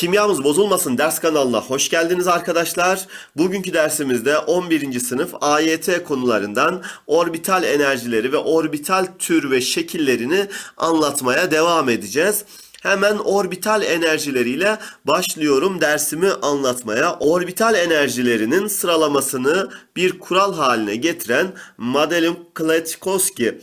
Kimyamız bozulmasın ders kanalına hoş geldiniz arkadaşlar. Bugünkü dersimizde 11. sınıf AYT konularından orbital enerjileri ve orbital tür ve şekillerini anlatmaya devam edeceğiz. Hemen orbital enerjileriyle başlıyorum dersimi anlatmaya. Orbital enerjilerinin sıralamasını bir kural haline getiren Madeline Kleczkowski e,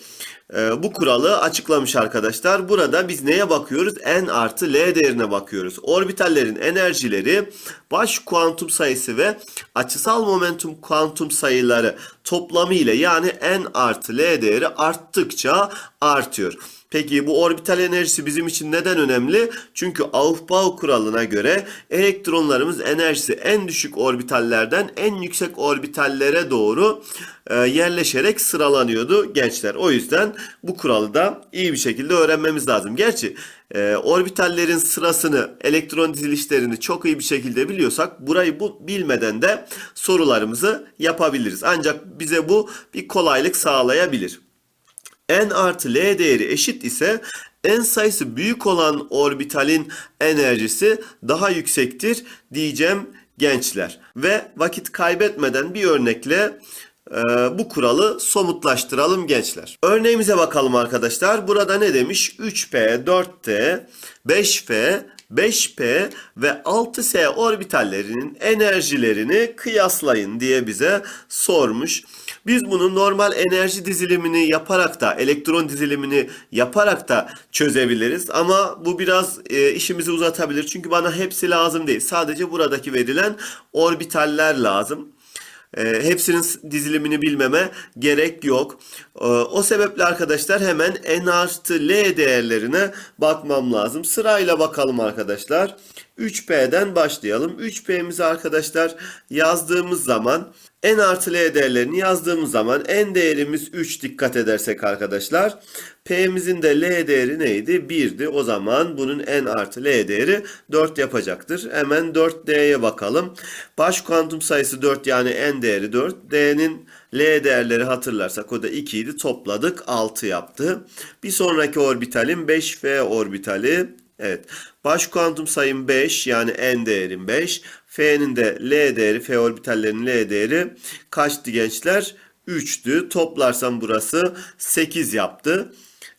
bu kuralı açıklamış arkadaşlar. Burada biz neye bakıyoruz? N artı L değerine bakıyoruz. Orbitallerin enerjileri baş kuantum sayısı ve açısal momentum kuantum sayıları toplamı ile yani N artı L değeri arttıkça artıyor. Peki bu orbital enerjisi bizim için neden önemli? Çünkü Aufbau kuralına göre elektronlarımız enerjisi en düşük orbitallerden en yüksek orbitallere doğru e, yerleşerek sıralanıyordu gençler. O yüzden bu kuralı da iyi bir şekilde öğrenmemiz lazım. Gerçi e, orbitallerin sırasını, elektron dizilişlerini çok iyi bir şekilde biliyorsak burayı bu bilmeden de sorularımızı yapabiliriz. Ancak bize bu bir kolaylık sağlayabilir. N artı L değeri eşit ise N sayısı büyük olan orbitalin enerjisi daha yüksektir diyeceğim gençler. Ve vakit kaybetmeden bir örnekle e, bu kuralı somutlaştıralım gençler. Örneğimize bakalım arkadaşlar. Burada ne demiş? 3P, 4T, 5F, 5P ve 6S orbitallerinin enerjilerini kıyaslayın diye bize sormuş. Biz bunu normal enerji dizilimini yaparak da elektron dizilimini yaparak da çözebiliriz. Ama bu biraz e, işimizi uzatabilir. Çünkü bana hepsi lazım değil. Sadece buradaki verilen orbitaller lazım. E, hepsinin dizilimini bilmeme gerek yok. E, o sebeple arkadaşlar hemen n artı l değerlerine bakmam lazım. Sırayla bakalım arkadaşlar. 3P'den başlayalım. 3P'mizi arkadaşlar yazdığımız zaman n artı l değerlerini yazdığımız zaman n değerimiz 3 dikkat edersek arkadaşlar. P'mizin de l değeri neydi? 1'di. O zaman bunun n artı l değeri 4 yapacaktır. Hemen 4D'ye bakalım. Baş kuantum sayısı 4 yani n değeri 4. D'nin L değerleri hatırlarsak o da 2 idi. Topladık 6 yaptı. Bir sonraki orbitalim 5F orbitali. Evet. Baş kuantum sayım 5 yani n değerim 5. F'nin de L değeri, F orbitallerinin L değeri kaçtı gençler? 3'tü. Toplarsam burası 8 yaptı.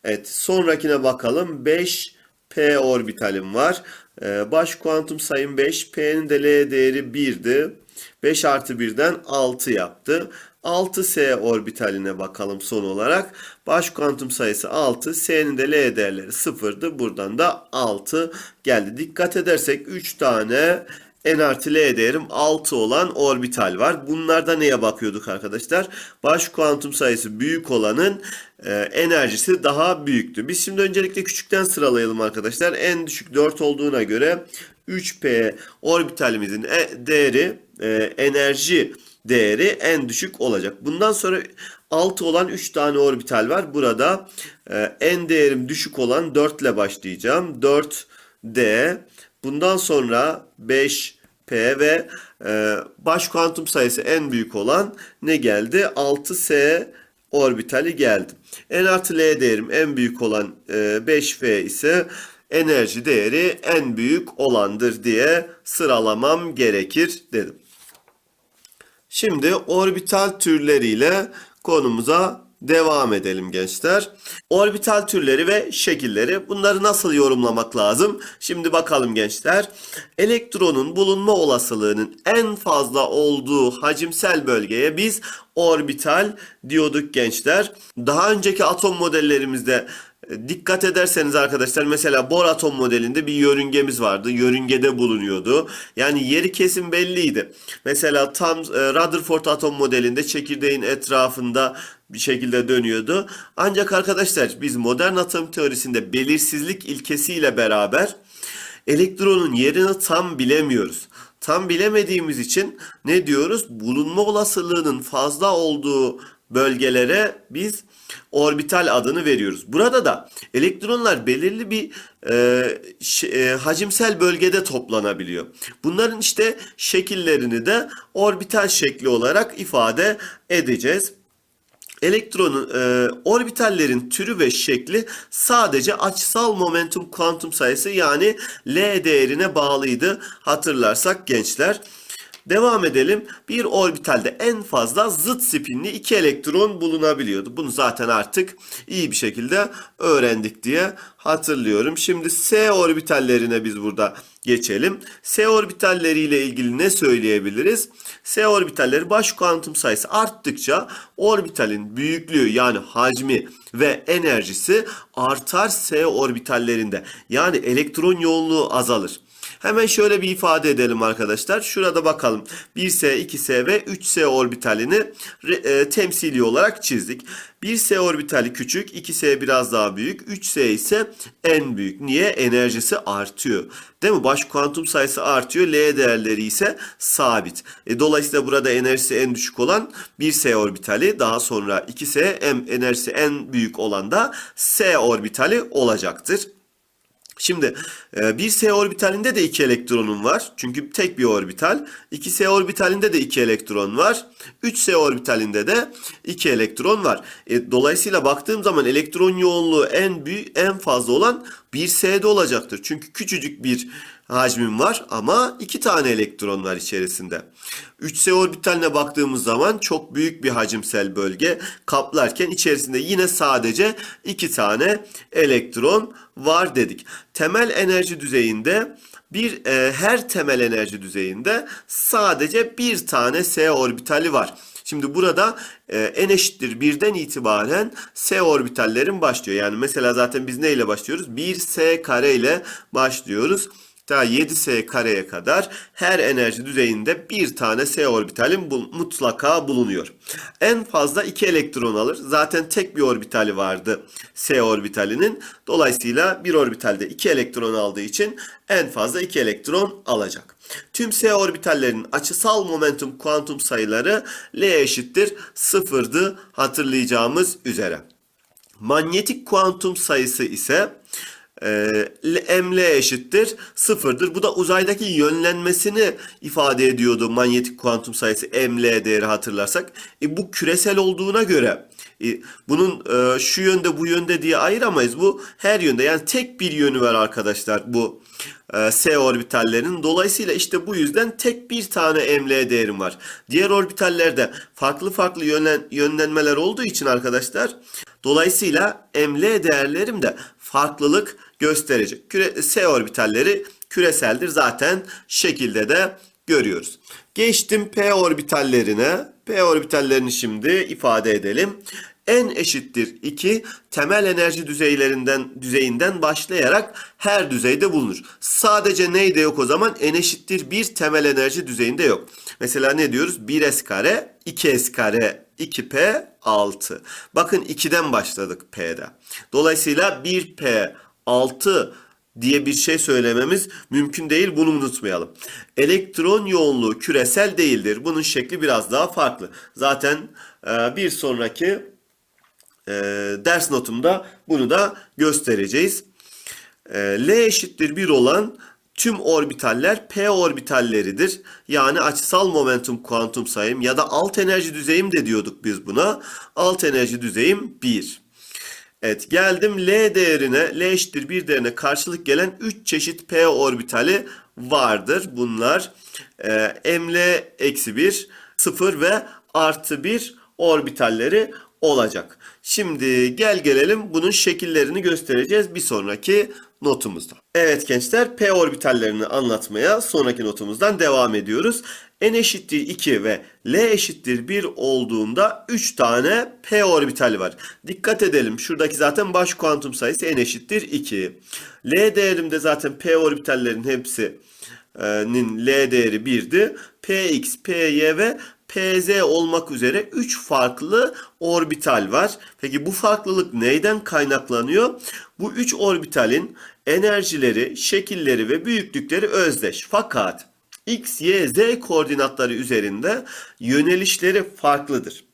Evet. Sonrakine bakalım. 5 P orbitalim var. Ee, baş kuantum sayım 5. P'nin de L değeri 1'di. 5 artı 1'den 6 yaptı. 6S orbitaline bakalım son olarak. Baş kuantum sayısı 6. S'nin de L değerleri 0'dı. Buradan da 6 geldi. Dikkat edersek 3 tane n artı L değerim 6 olan orbital var. Bunlarda neye bakıyorduk arkadaşlar? Baş kuantum sayısı büyük olanın e, enerjisi daha büyüktü. Biz şimdi öncelikle küçükten sıralayalım arkadaşlar. En düşük 4 olduğuna göre 3P orbitalimizin e, değeri e, enerji değeri en düşük olacak. Bundan sonra 6 olan 3 tane orbital var. Burada e, en değerim düşük olan 4 ile başlayacağım. 4D. Bundan sonra 5P ve e, baş kuantum sayısı en büyük olan ne geldi? 6S orbitali geldi. N artı L değerim en büyük olan e, 5F ise enerji değeri en büyük olandır diye sıralamam gerekir dedim. Şimdi orbital türleriyle konumuza devam edelim gençler. Orbital türleri ve şekilleri bunları nasıl yorumlamak lazım? Şimdi bakalım gençler. Elektronun bulunma olasılığının en fazla olduğu hacimsel bölgeye biz orbital diyorduk gençler. Daha önceki atom modellerimizde Dikkat ederseniz arkadaşlar mesela bor atom modelinde bir yörüngemiz vardı. Yörüngede bulunuyordu. Yani yeri kesin belliydi. Mesela tam e, Rutherford atom modelinde çekirdeğin etrafında bir şekilde dönüyordu. Ancak arkadaşlar biz modern atom teorisinde belirsizlik ilkesiyle beraber elektronun yerini tam bilemiyoruz. Tam bilemediğimiz için ne diyoruz? Bulunma olasılığının fazla olduğu bölgelere biz orbital adını veriyoruz. Burada da elektronlar belirli bir e, e, hacimsel bölgede toplanabiliyor. Bunların işte şekillerini de orbital şekli olarak ifade edeceğiz. elektronun e, orbitallerin türü ve şekli sadece açısal momentum kuantum sayısı yani L değerine bağlıydı hatırlarsak gençler. Devam edelim. Bir orbitalde en fazla zıt spinli iki elektron bulunabiliyordu. Bunu zaten artık iyi bir şekilde öğrendik diye hatırlıyorum. Şimdi S orbitallerine biz burada geçelim. S orbitalleriyle ilgili ne söyleyebiliriz? S orbitalleri baş kuantum sayısı arttıkça orbitalin büyüklüğü yani hacmi ve enerjisi artar S orbitallerinde. Yani elektron yoğunluğu azalır. Hemen şöyle bir ifade edelim arkadaşlar. Şurada bakalım. 1S, 2S ve 3S orbitalini e, temsili olarak çizdik. 1S orbitali küçük, 2S biraz daha büyük, 3S ise en büyük. Niye? Enerjisi artıyor. Değil mi? Baş kuantum sayısı artıyor. L değerleri ise sabit. E, dolayısıyla burada enerjisi en düşük olan 1S orbitali daha sonra 2S em, enerjisi en büyük olan da S orbitali olacaktır. Şimdi e, bir S orbitalinde de iki elektronun var. Çünkü tek bir orbital. 2S orbitalinde de iki elektron var. 3S orbitalinde de iki elektron var. E, dolayısıyla baktığım zaman elektron yoğunluğu en büyük, en fazla olan 1S'de olacaktır. Çünkü küçücük bir hacmim var ama iki tane elektron var içerisinde. 3S orbitaline baktığımız zaman çok büyük bir hacimsel bölge kaplarken içerisinde yine sadece iki tane elektron var dedik. Temel enerji düzeyinde bir e, her temel enerji düzeyinde sadece bir tane S orbitali var. Şimdi burada e, n eşittir birden itibaren S orbitallerin başlıyor. Yani mesela zaten biz neyle başlıyoruz? 1S kare ile başlıyoruz ta 7S kareye kadar her enerji düzeyinde bir tane S orbitalin bul mutlaka bulunuyor. En fazla 2 elektron alır. Zaten tek bir orbitali vardı S orbitalinin. Dolayısıyla bir orbitalde 2 elektron aldığı için en fazla 2 elektron alacak. Tüm S orbitallerinin açısal momentum kuantum sayıları L eşittir sıfırdı hatırlayacağımız üzere. Manyetik kuantum sayısı ise e, ml eşittir sıfırdır. Bu da uzaydaki yönlenmesini ifade ediyordu manyetik kuantum sayısı ml değeri hatırlarsak. E, bu küresel olduğuna göre e, bunun e, şu yönde bu yönde diye ayıramayız. Bu her yönde yani tek bir yönü var arkadaşlar bu e, S orbitallerinin. Dolayısıyla işte bu yüzden tek bir tane ml değerim var. Diğer orbitallerde farklı farklı yönlen, yönlenmeler olduğu için arkadaşlar dolayısıyla ml değerlerim de farklılık gösterecek. Küre, S orbitalleri küreseldir zaten şekilde de görüyoruz. Geçtim P orbitallerine. P orbitallerini şimdi ifade edelim. N eşittir 2 temel enerji düzeylerinden düzeyinden başlayarak her düzeyde bulunur. Sadece neyde yok o zaman? N eşittir 1 temel enerji düzeyinde yok. Mesela ne diyoruz? 1s kare, 2s kare, 2p, 6. Bakın 2'den başladık P'de. Dolayısıyla 1p, 6 diye bir şey söylememiz mümkün değil. Bunu unutmayalım. Elektron yoğunluğu küresel değildir. Bunun şekli biraz daha farklı. Zaten e, bir sonraki e, ders notumda bunu da göstereceğiz. E, L eşittir 1 olan tüm orbitaller P orbitalleridir. Yani açısal momentum kuantum sayım ya da alt enerji düzeyim de diyorduk biz buna. Alt enerji düzeyim 1. Evet geldim L değerine, L eşittir 1 değerine karşılık gelen 3 çeşit P orbitali vardır. Bunlar e, ml eksi 1, 0 ve artı 1 orbitalleri olacak. Şimdi gel gelelim bunun şekillerini göstereceğiz bir sonraki notumuzda. Evet gençler P orbitallerini anlatmaya sonraki notumuzdan devam ediyoruz. N eşittir 2 ve L eşittir 1 olduğunda 3 tane P orbitali var. Dikkat edelim şuradaki zaten baş kuantum sayısı N eşittir 2. L değerimde zaten P orbitallerin hepsinin L değeri 1'di. Px, Py ve Pz olmak üzere 3 farklı orbital var. Peki bu farklılık neyden kaynaklanıyor? Bu 3 orbitalin enerjileri, şekilleri ve büyüklükleri özdeş. Fakat x, y, z koordinatları üzerinde yönelişleri farklıdır.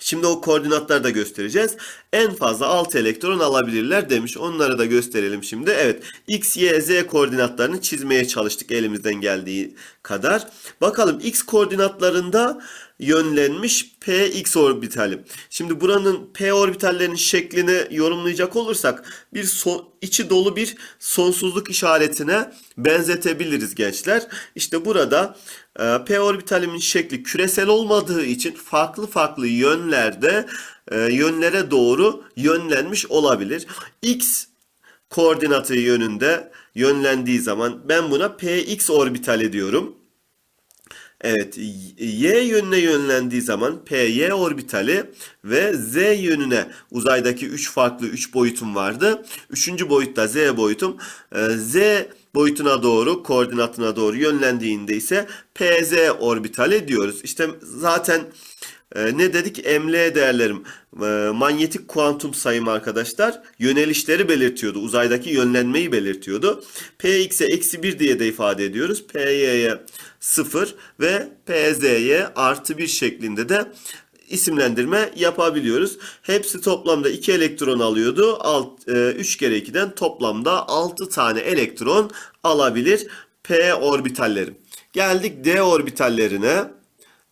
Şimdi o koordinatları da göstereceğiz. En fazla 6 elektron alabilirler demiş. Onları da gösterelim şimdi. Evet x, y, z koordinatlarını çizmeye çalıştık elimizden geldiği kadar. Bakalım x koordinatlarında yönlenmiş px orbitali. Şimdi buranın p orbitallerinin şeklini yorumlayacak olursak bir so- içi dolu bir sonsuzluk işaretine benzetebiliriz gençler. İşte burada p orbitalimin şekli küresel olmadığı için farklı farklı yönlerde e, yönlere doğru yönlenmiş olabilir. X koordinatı yönünde yönlendiği zaman ben buna px orbitali diyorum. Evet, y yönüne yönlendiği zaman py orbitali ve z yönüne uzaydaki 3 farklı 3 boyutum vardı. Üçüncü boyutta z boyutum e, z boyutuna doğru koordinatına doğru yönlendiğinde ise pz orbitali diyoruz. İşte zaten e, ne dedik? ML değerlerim e, manyetik kuantum sayım arkadaşlar yönelişleri belirtiyordu. Uzaydaki yönlenmeyi belirtiyordu. Px'e eksi 1 diye de ifade ediyoruz. Py'ye 0 ve Pz'ye artı 1 şeklinde de isimlendirme yapabiliyoruz. Hepsi toplamda 2 elektron alıyordu. Alt, e, 3 kere 2'den toplamda 6 tane elektron alabilir P orbitallerim. Geldik D orbitallerine.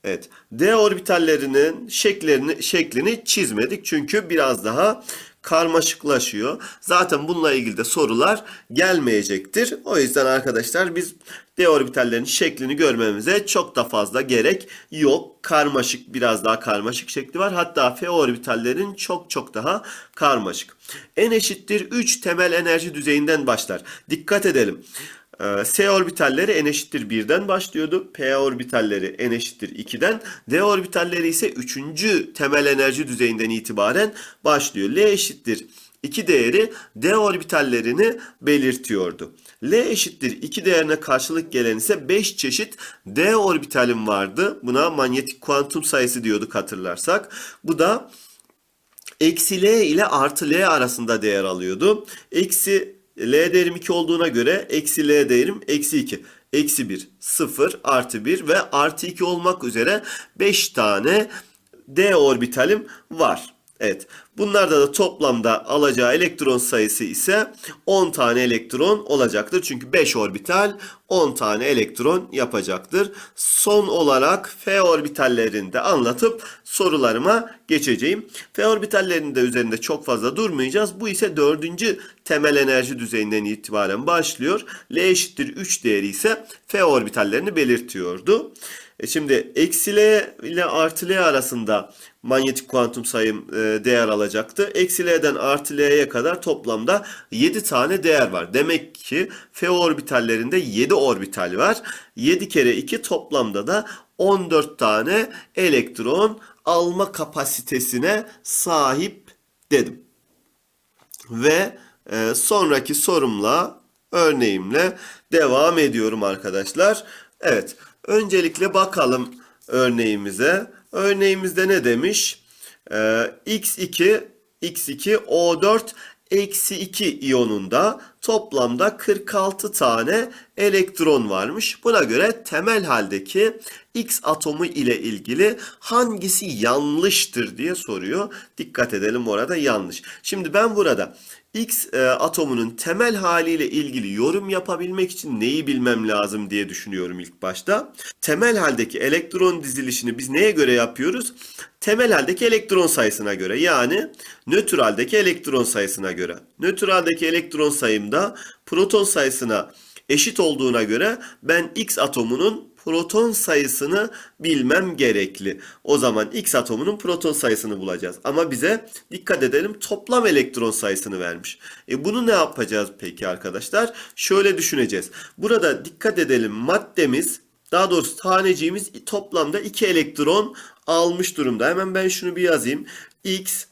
Evet. D orbitallerinin şeklerini şeklini çizmedik çünkü biraz daha karmaşıklaşıyor. Zaten bununla ilgili de sorular gelmeyecektir. O yüzden arkadaşlar biz D orbitallerinin şeklini görmemize çok da fazla gerek yok. Karmaşık biraz daha karmaşık şekli var. Hatta F orbitallerin çok çok daha karmaşık. N eşittir 3 temel enerji düzeyinden başlar. Dikkat edelim. Ee, S orbitalleri n eşittir 1'den başlıyordu. P orbitalleri n eşittir 2'den. D orbitalleri ise 3. temel enerji düzeyinden itibaren başlıyor. L eşittir 2 değeri D orbitallerini belirtiyordu. L eşittir 2 değerine karşılık gelen ise 5 çeşit D orbitalim vardı. Buna manyetik kuantum sayısı diyorduk hatırlarsak. Bu da eksi L ile artı L arasında değer alıyordu. Eksi L değerim 2 olduğuna göre eksi L değerim eksi 2. Eksi 1, 0, artı 1 ve artı 2 olmak üzere 5 tane D orbitalim var. Evet. Bunlarda da toplamda alacağı elektron sayısı ise 10 tane elektron olacaktır. Çünkü 5 orbital 10 tane elektron yapacaktır. Son olarak F orbitallerini de anlatıp sorularıma geçeceğim. F orbitallerinin de üzerinde çok fazla durmayacağız. Bu ise dördüncü temel enerji düzeyinden itibaren başlıyor. L eşittir 3 değeri ise F orbitallerini belirtiyordu. E şimdi eksi ile artı L arasında manyetik kuantum sayım e, değer alacaktı. Eksi L'den artı L'ye kadar toplamda 7 tane değer var. Demek ki F orbitallerinde 7 orbital var. 7 kere 2 toplamda da 14 tane elektron alma kapasitesine sahip dedim. Ve e, sonraki sorumla örneğimle devam ediyorum arkadaşlar. Evet. Öncelikle bakalım örneğimize. Örneğimizde ne demiş? Ee, X2 X2 O4 eksi 2 iyonunda toplamda 46 tane elektron varmış. Buna göre temel haldeki X atomu ile ilgili hangisi yanlıştır diye soruyor. Dikkat edelim orada yanlış. Şimdi ben burada X e, atomunun temel haliyle ilgili yorum yapabilmek için neyi bilmem lazım diye düşünüyorum ilk başta. Temel haldeki elektron dizilişini biz neye göre yapıyoruz? Temel haldeki elektron sayısına göre yani nötr haldeki elektron sayısına göre. Nötr haldeki elektron sayımda proton sayısına eşit olduğuna göre ben X atomunun proton sayısını bilmem gerekli. O zaman X atomunun proton sayısını bulacağız. Ama bize dikkat edelim toplam elektron sayısını vermiş. E bunu ne yapacağız peki arkadaşlar? Şöyle düşüneceğiz. Burada dikkat edelim maddemiz daha doğrusu taneciğimiz toplamda 2 elektron almış durumda. Hemen ben şunu bir yazayım. X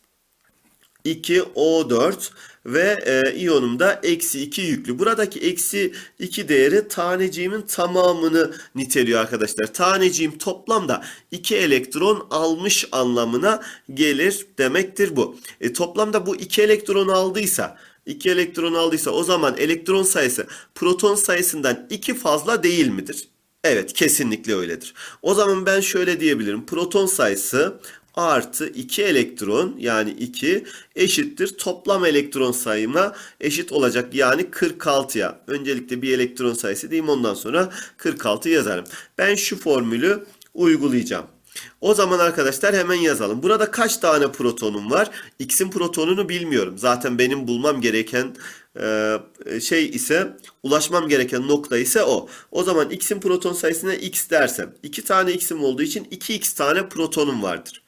2O4 ve e, iyonumda eksi 2 yüklü. Buradaki eksi 2 değeri taneciğimin tamamını niteliyor arkadaşlar. Taneciğim toplamda 2 elektron almış anlamına gelir demektir bu. E, toplamda bu 2 elektron aldıysa 2 elektron aldıysa o zaman elektron sayısı proton sayısından 2 fazla değil midir? Evet kesinlikle öyledir. O zaman ben şöyle diyebilirim. Proton sayısı artı 2 elektron yani 2 eşittir toplam elektron sayıma eşit olacak yani 46'ya. Öncelikle bir elektron sayısı diyeyim ondan sonra 46 yazarım. Ben şu formülü uygulayacağım. O zaman arkadaşlar hemen yazalım. Burada kaç tane protonum var? X'in protonunu bilmiyorum. Zaten benim bulmam gereken e, şey ise ulaşmam gereken nokta ise o. O zaman X'in proton sayısına X dersem 2 tane X'im olduğu için 2X tane protonum vardır.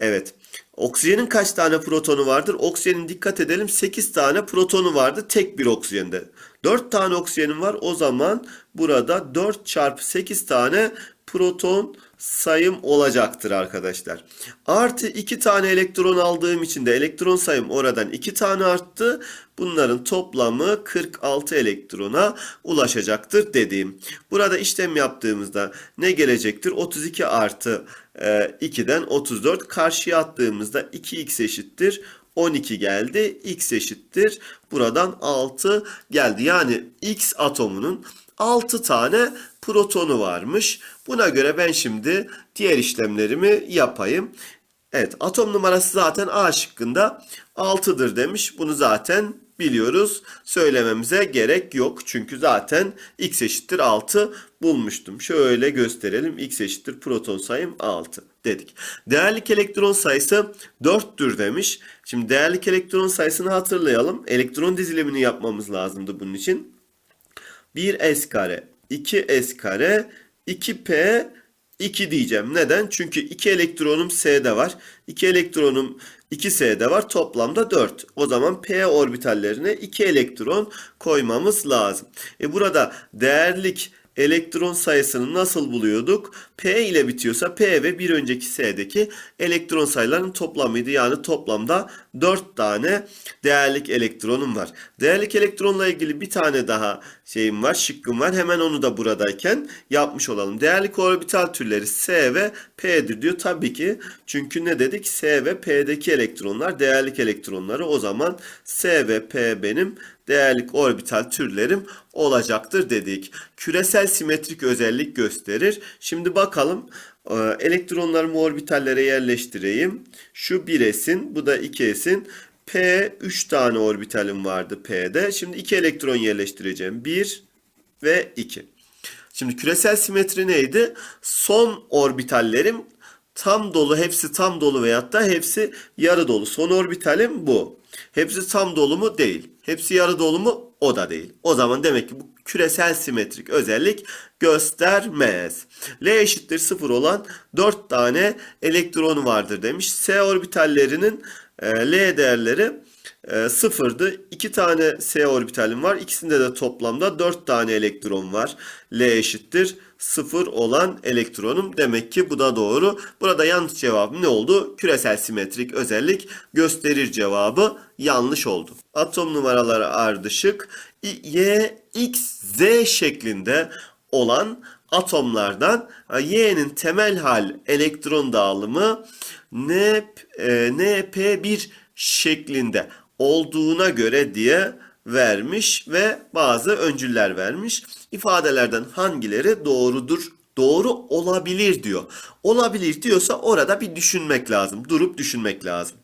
Evet. Oksijenin kaç tane protonu vardır? Oksijenin dikkat edelim 8 tane protonu vardı tek bir oksijende. 4 tane oksijenim var. O zaman burada 4 çarpı 8 tane proton sayım olacaktır arkadaşlar. Artı 2 tane elektron aldığım için de elektron sayım oradan 2 tane arttı. Bunların toplamı 46 elektrona ulaşacaktır dediğim. Burada işlem yaptığımızda ne gelecektir? 32 artı 2'den 34 karşıya attığımızda 2x eşittir 12 geldi. X eşittir. Buradan 6 geldi. Yani X atomunun 6 tane protonu varmış. Buna göre ben şimdi diğer işlemlerimi yapayım. Evet atom numarası zaten A şıkkında 6'dır demiş. Bunu zaten biliyoruz. Söylememize gerek yok. Çünkü zaten x eşittir 6 bulmuştum. Şöyle gösterelim. x eşittir proton sayım 6 dedik. Değerlik elektron sayısı 4'tür demiş. Şimdi değerlik elektron sayısını hatırlayalım. Elektron dizilimini yapmamız lazımdı bunun için. 1s kare, 2s kare, 2p 2 diyeceğim. Neden? Çünkü 2 elektronum S'de var. 2 elektronum 2S'de var. Toplamda 4. O zaman P orbitallerine 2 elektron koymamız lazım. E burada değerlik elektron sayısını nasıl buluyorduk? P ile bitiyorsa P ve bir önceki S'deki elektron sayılarının toplamıydı. Yani toplamda 4 tane değerlik elektronum var. Değerlik elektronla ilgili bir tane daha şeyim var, şıkkım var. Hemen onu da buradayken yapmış olalım. Değerlik orbital türleri S ve P'dir diyor. Tabii ki çünkü ne dedik? S ve P'deki elektronlar değerlik elektronları. O zaman S ve P benim değerlik orbital türlerim olacaktır dedik. Küresel simetrik özellik gösterir. Şimdi bakalım e, elektronlarımı orbitallere yerleştireyim. Şu 1s'in bu da 2s'in P 3 tane orbitalim vardı P'de. Şimdi 2 elektron yerleştireceğim. 1 ve 2. Şimdi küresel simetri neydi? Son orbitallerim tam dolu, hepsi tam dolu veyahut da hepsi yarı dolu. Son orbitalim bu. Hepsi tam dolu mu? Değil. Hepsi yarı dolu mu? O da değil. O zaman demek ki bu küresel simetrik özellik göstermez. L eşittir 0 olan 4 tane elektronu vardır demiş. S orbitallerinin e, L değerleri e, sıfırdı. 2 tane S orbitalim var. İkisinde de toplamda 4 tane elektron var. L eşittir 0 olan elektronum. Demek ki bu da doğru. Burada yanlış cevabım ne oldu? Küresel simetrik özellik gösterir cevabı yanlış oldu. Atom numaraları ardışık. Y, X, Z şeklinde olan atomlardan Y'nin temel hal elektron dağılımı N, e, NP1 şeklinde olduğuna göre diye vermiş ve bazı öncüller vermiş. İfadelerden hangileri doğrudur? Doğru olabilir diyor. Olabilir diyorsa orada bir düşünmek lazım. Durup düşünmek lazım.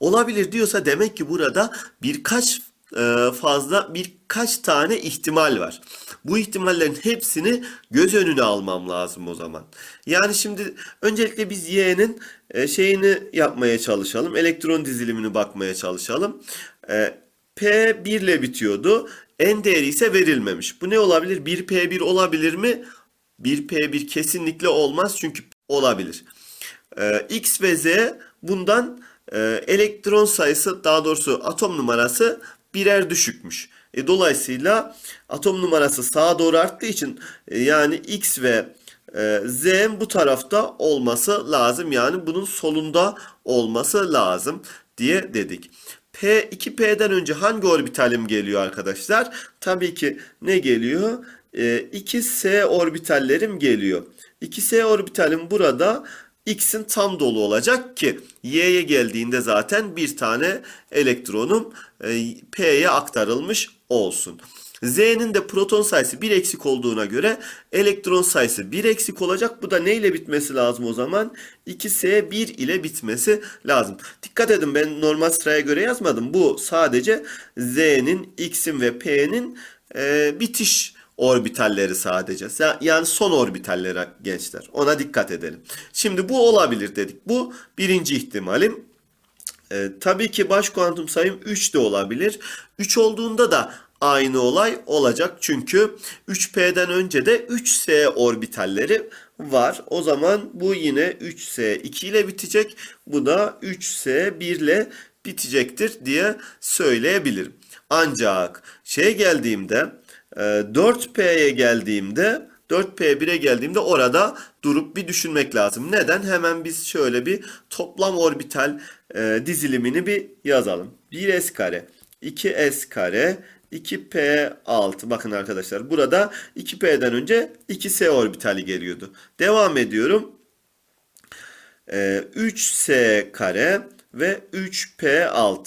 Olabilir diyorsa demek ki burada birkaç e, fazla birkaç tane ihtimal var. Bu ihtimallerin hepsini göz önüne almam lazım o zaman. Yani şimdi öncelikle biz y'nin e, şeyini yapmaya çalışalım. Elektron dizilimini bakmaya çalışalım. E, P 1 ile bitiyordu. N değeri ise verilmemiş. Bu ne olabilir? 1P1 olabilir mi? 1P1 kesinlikle olmaz çünkü olabilir. X ve Z bundan elektron sayısı daha doğrusu atom numarası birer düşükmüş. E, dolayısıyla atom numarası sağa doğru arttığı için e, yani X ve e, Z'nin bu tarafta olması lazım. Yani bunun solunda olması lazım diye dedik. P 2P'den önce hangi orbitalim geliyor arkadaşlar? Tabii ki ne geliyor? E, 2S orbitallerim geliyor. 2S orbitalim burada X'in tam dolu olacak ki Y'ye geldiğinde zaten bir tane elektronum e, P'ye aktarılmış olsun. Z'nin de proton sayısı 1 eksik olduğuna göre elektron sayısı 1 eksik olacak. Bu da ne ile bitmesi lazım o zaman? 2S 1 ile bitmesi lazım. Dikkat edin ben normal sıraya göre yazmadım. Bu sadece Z'nin, X'in ve P'nin e, bitiş orbitalleri sadece. Sa- Yani son orbitalleri gençler. Ona dikkat edelim. Şimdi bu olabilir dedik. Bu birinci ihtimalim. Ee, tabii ki baş kuantum sayım 3 de olabilir. 3 olduğunda da aynı olay olacak. Çünkü 3P'den önce de 3S orbitalleri var. O zaman bu yine 3S2 ile bitecek. Bu da 3S1 ile bitecektir diye söyleyebilirim. Ancak şey geldiğimde e, 4P'ye geldiğimde 4P1'e geldiğimde orada durup bir düşünmek lazım. Neden? Hemen biz şöyle bir toplam orbital e, dizilimini bir yazalım. 1s kare, 2s kare, 2p6. Bakın arkadaşlar burada 2p'den önce 2s orbitali geliyordu. Devam ediyorum. E, 3s kare ve 3p6.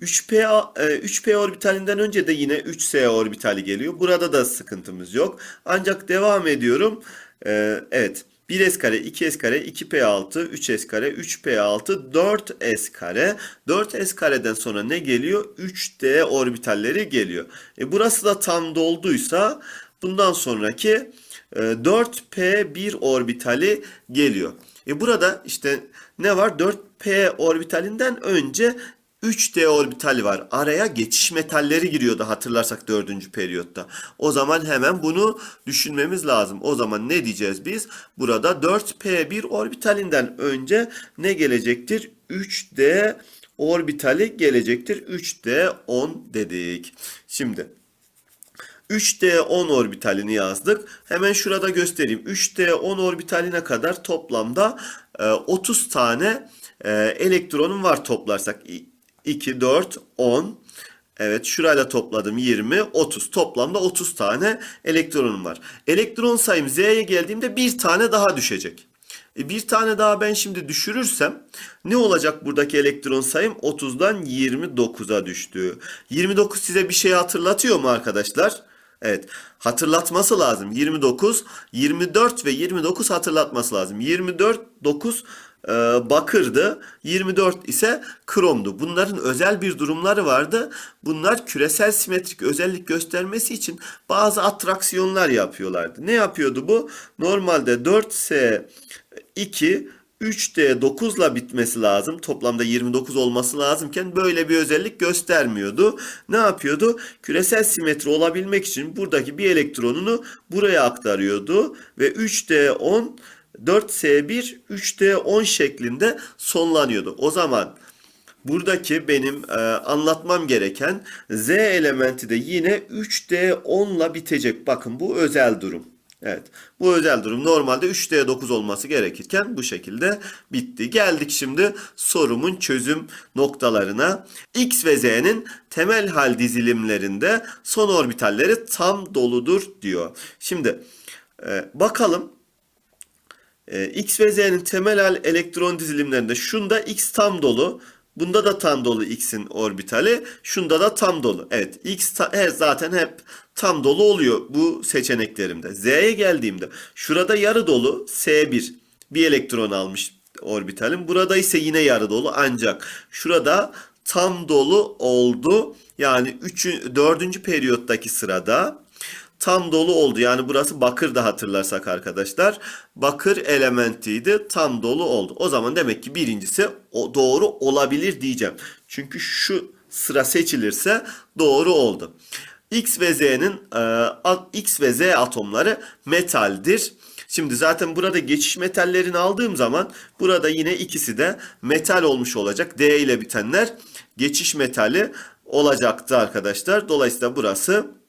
3p e, 3p orbitalinden önce de yine 3s orbitali geliyor. Burada da sıkıntımız yok. Ancak devam ediyorum. E, evet. 1s kare, 2s kare, 2p6, 3s kare, 3p6, 4s kare. 4s kareden sonra ne geliyor? 3d orbitalleri geliyor. E burası da tam dolduysa bundan sonraki e, 4p1 orbitali geliyor. E burada işte ne var? 4p orbitalinden önce 3D orbitali var. Araya geçiş metalleri giriyordu hatırlarsak 4. periyotta. O zaman hemen bunu düşünmemiz lazım. O zaman ne diyeceğiz biz? Burada 4P1 orbitalinden önce ne gelecektir? 3D orbitali gelecektir. 3D10 dedik. Şimdi 3D10 orbitalini yazdık. Hemen şurada göstereyim. 3D10 orbitaline kadar toplamda e, 30 tane e, elektronum var toplarsak. 2, 4, 10. Evet şurayla topladım 20, 30. Toplamda 30 tane elektronum var. Elektron sayım Z'ye geldiğimde bir tane daha düşecek. E, bir tane daha ben şimdi düşürürsem ne olacak buradaki elektron sayım? 30'dan 29'a düştü. 29 size bir şey hatırlatıyor mu arkadaşlar? Evet hatırlatması lazım. 29, 24 ve 29 hatırlatması lazım. 24, 9 e, bakırdı. 24 ise kromdu. Bunların özel bir durumları vardı. Bunlar küresel simetrik özellik göstermesi için bazı atraksiyonlar yapıyorlardı. Ne yapıyordu bu? Normalde 4S 2 3D 9 ile bitmesi lazım. Toplamda 29 olması lazımken böyle bir özellik göstermiyordu. Ne yapıyordu? Küresel simetri olabilmek için buradaki bir elektronunu buraya aktarıyordu ve 3D 10 4S1 3D10 şeklinde sonlanıyordu. O zaman buradaki benim e, anlatmam gereken Z elementi de yine 3D10 ile bitecek. Bakın bu özel durum. Evet. Bu özel durum normalde 3D9 olması gerekirken bu şekilde bitti. Geldik şimdi sorumun çözüm noktalarına. X ve Z'nin temel hal dizilimlerinde son orbitalleri tam doludur diyor. Şimdi e, bakalım e, X ve Z'nin temel elektron dizilimlerinde şunda X tam dolu. Bunda da tam dolu X'in orbitali. Şunda da tam dolu. Evet X her zaten hep tam dolu oluyor bu seçeneklerimde. Z'ye geldiğimde şurada yarı dolu S1 bir elektron almış orbitalim. Burada ise yine yarı dolu ancak şurada tam dolu oldu. Yani 3. 4. periyottaki sırada tam dolu oldu. Yani burası bakır da hatırlarsak arkadaşlar. Bakır elementiydi. Tam dolu oldu. O zaman demek ki birincisi o doğru olabilir diyeceğim. Çünkü şu sıra seçilirse doğru oldu. X ve Z'nin e, X ve Z atomları metaldir. Şimdi zaten burada geçiş metallerini aldığım zaman burada yine ikisi de metal olmuş olacak. D ile bitenler geçiş metali olacaktı arkadaşlar. Dolayısıyla burası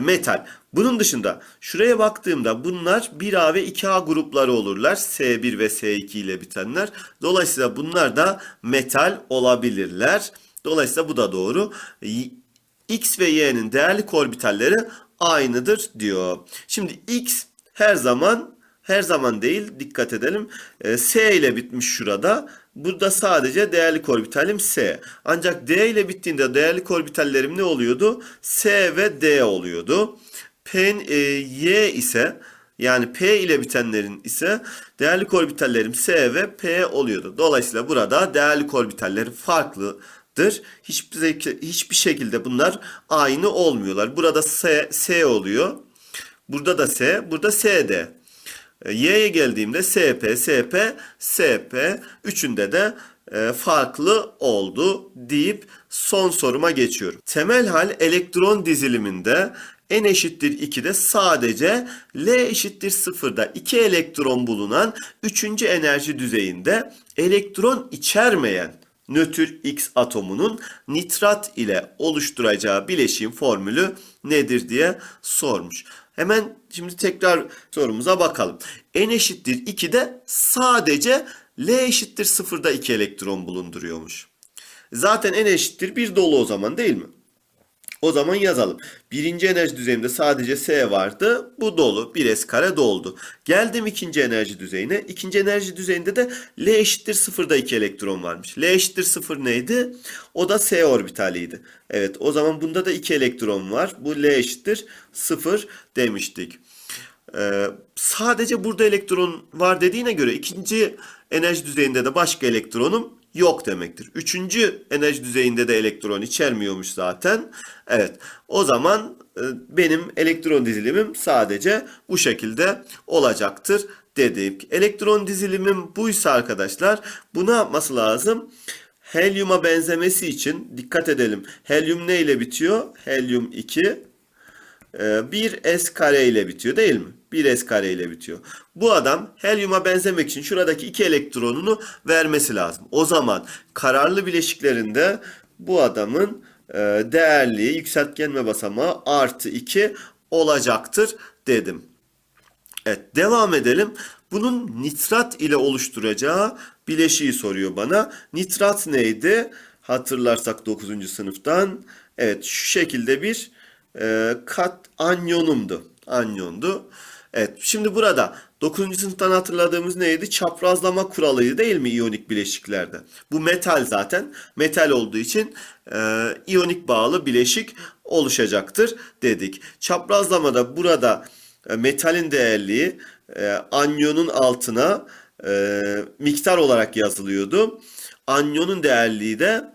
metal. Bunun dışında şuraya baktığımda bunlar 1A ve 2A grupları olurlar. S1 ve S2 ile bitenler. Dolayısıyla bunlar da metal olabilirler. Dolayısıyla bu da doğru. X ve Y'nin değerli orbitalleri aynıdır diyor. Şimdi X her zaman her zaman değil dikkat edelim. E, S ile bitmiş şurada. Burada sadece değerli orbitalim S. Ancak D ile bittiğinde değerli orbitallerim ne oluyordu? S ve D oluyordu. P, e, Y ise yani P ile bitenlerin ise değerli orbitallerim S ve P oluyordu. Dolayısıyla burada değerli orbitalleri farklı olacaktır. Hiçbir, hiçbir şekilde bunlar aynı olmuyorlar. Burada S, S oluyor. Burada da S, burada SD. E, Y'ye geldiğimde SP, SP, SP üçünde de e, farklı oldu deyip son soruma geçiyorum. Temel hal elektron diziliminde n eşittir 2'de sadece L eşittir 0'da 2 elektron bulunan 3. enerji düzeyinde elektron içermeyen nötr X atomunun nitrat ile oluşturacağı bileşiğin formülü nedir diye sormuş. Hemen şimdi tekrar sorumuza bakalım. N eşittir 2'de sadece L eşittir 0'da 2 elektron bulunduruyormuş. Zaten N eşittir 1 dolu o zaman değil mi? O zaman yazalım. Birinci enerji düzeyinde sadece S vardı. Bu dolu. 1S kare doldu. Geldim ikinci enerji düzeyine. İkinci enerji düzeyinde de L eşittir 0'da 2 elektron varmış. L eşittir 0 neydi? O da S orbitaliydi. Evet o zaman bunda da 2 elektron var. Bu L eşittir 0 demiştik. Ee, sadece burada elektron var dediğine göre ikinci enerji düzeyinde de başka elektronum yok demektir. Üçüncü enerji düzeyinde de elektron içermiyormuş zaten. Evet o zaman e, benim elektron dizilimim sadece bu şekilde olacaktır dedik. Elektron dizilimim buysa arkadaşlar bu ne yapması lazım? Helyuma benzemesi için dikkat edelim. Helyum ne ile bitiyor? Helyum 2 1 S kare ile bitiyor değil mi? 1 S kare ile bitiyor. Bu adam helyuma benzemek için şuradaki iki elektronunu vermesi lazım. O zaman kararlı bileşiklerinde bu adamın e, değerliği yükseltgenme basamağı artı 2 olacaktır dedim. Evet devam edelim. Bunun nitrat ile oluşturacağı bileşiği soruyor bana. Nitrat neydi? Hatırlarsak 9. sınıftan. Evet şu şekilde bir e, kat anyonumdu. Anyondu. Evet şimdi burada 9. sınıftan hatırladığımız neydi? Çaprazlama kuralıydı değil mi iyonik bileşiklerde? Bu metal zaten. Metal olduğu için e, iyonik bağlı bileşik oluşacaktır dedik. Çaprazlamada burada e, metalin değerliği e, anyonun altına e, miktar olarak yazılıyordu. Anyonun değerliği de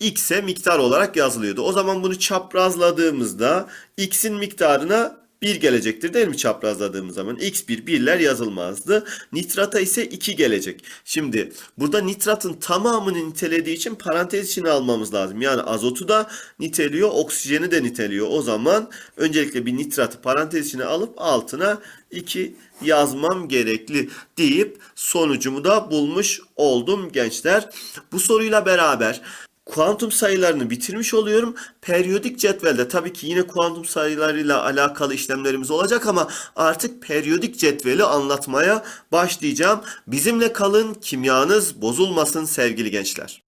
x'e miktar olarak yazılıyordu. O zaman bunu çaprazladığımızda x'in miktarına 1 gelecektir değil mi çaprazladığımız zaman? x1 birler yazılmazdı. Nitrata ise 2 gelecek. Şimdi burada nitratın tamamını nitelediği için parantez içine almamız lazım. Yani azotu da niteliyor, oksijeni de niteliyor. O zaman öncelikle bir nitratı parantez içine alıp altına 2 yazmam gerekli deyip sonucumu da bulmuş oldum gençler. Bu soruyla beraber kuantum sayılarını bitirmiş oluyorum. Periyodik cetvelde tabii ki yine kuantum sayılarıyla alakalı işlemlerimiz olacak ama artık periyodik cetveli anlatmaya başlayacağım. Bizimle kalın, kimyanız bozulmasın sevgili gençler.